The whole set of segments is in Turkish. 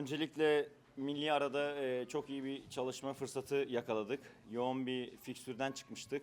Öncelikle milli arada e, çok iyi bir çalışma fırsatı yakaladık. Yoğun bir fikstürden çıkmıştık.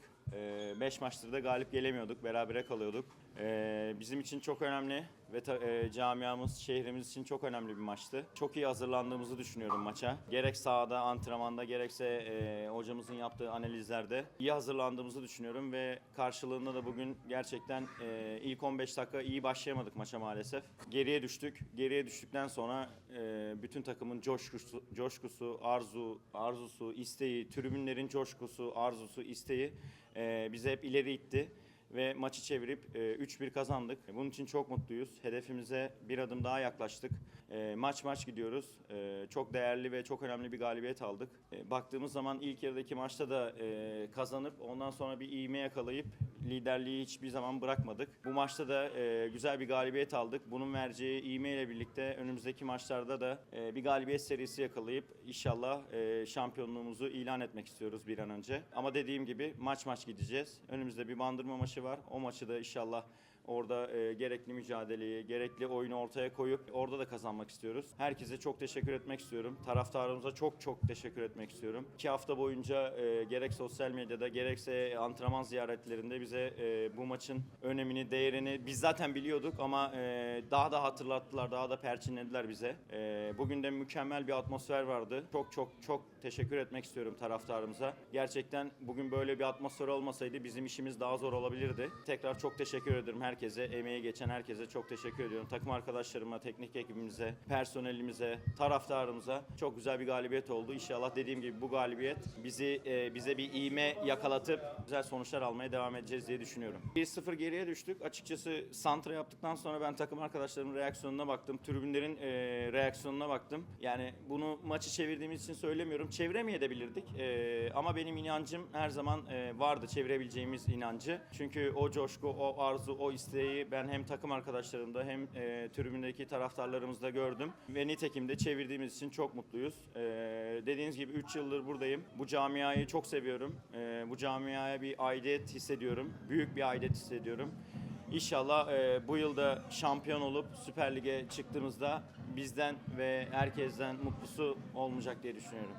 5 maçtır da galip gelemiyorduk, berabere kalıyorduk. E, bizim için çok önemli ve ta- e, camiamız, şehrimiz için çok önemli bir maçtı. Çok iyi hazırlandığımızı düşünüyorum maça. Gerek sahada, antrenmanda, gerekse e, hocamızın yaptığı analizlerde iyi hazırlandığımızı düşünüyorum ve karşılığında da bugün gerçekten e, ilk 15 dakika iyi başlayamadık maça maalesef. Geriye düştük. Geriye düştükten sonra e, bütün takımın coşkusu, coşkusu, arzu, arzusu, isteği, tribünlerin coşkusu, arzusu, isteği e, bizi hep ileri itti ve maçı çevirip e, 3-1 kazandık. Bunun için çok mutluyuz. Hedefimize bir adım daha yaklaştık. E, maç maç gidiyoruz. E, çok değerli ve çok önemli bir galibiyet aldık. E, baktığımız zaman ilk yarıdaki maçta da e, kazanıp ondan sonra bir iğme yakalayıp liderliği hiçbir zaman bırakmadık. Bu maçta da e, güzel bir galibiyet aldık. Bunun vereceği iğme ile birlikte önümüzdeki maçlarda da e, bir galibiyet serisi yakalayıp inşallah e, şampiyonluğumuzu ilan etmek istiyoruz bir an önce. Ama dediğim gibi maç maç gideceğiz. Önümüzde bir bandırma maçı var. O maçı da inşallah Orada e, gerekli mücadeleyi, gerekli oyunu ortaya koyup orada da kazanmak istiyoruz. Herkese çok teşekkür etmek istiyorum. Taraftarımıza çok çok teşekkür etmek istiyorum. İki hafta boyunca e, gerek sosyal medyada gerekse antrenman ziyaretlerinde bize e, bu maçın önemini, değerini biz zaten biliyorduk ama e, daha da hatırlattılar, daha da perçinlediler bize. E, bugün de mükemmel bir atmosfer vardı. Çok çok çok teşekkür etmek istiyorum taraftarımıza. Gerçekten bugün böyle bir atmosfer olmasaydı bizim işimiz daha zor olabilirdi. Tekrar çok teşekkür ederim herkese, emeği geçen herkese çok teşekkür ediyorum. Takım arkadaşlarıma, teknik ekibimize, personelimize, taraftarımıza çok güzel bir galibiyet oldu. İnşallah dediğim gibi bu galibiyet bizi e, bize bir iğme yakalatıp güzel sonuçlar almaya devam edeceğiz diye düşünüyorum. 1-0 geriye düştük. Açıkçası santra yaptıktan sonra ben takım arkadaşlarımın reaksiyonuna baktım. Tribünlerin e, reaksiyonuna baktım. Yani bunu maçı çevirdiğimiz için söylemiyorum. Çeviremeyebilirdik. E, ama benim inancım her zaman e, vardı. Çevirebileceğimiz inancı. Çünkü o coşku, o arzu, o isteği ben hem takım arkadaşlarımda hem e, tribündeki taraftarlarımızda gördüm. Ve nitekim de çevirdiğimiz için çok mutluyuz. E, dediğiniz gibi 3 yıldır buradayım. Bu camiayı çok seviyorum. E, bu camiaya bir aidiyet hissediyorum. Büyük bir aidiyet hissediyorum. İnşallah e, bu yılda şampiyon olup Süper Lig'e çıktığımızda bizden ve herkesten mutlusu olmayacak diye düşünüyorum.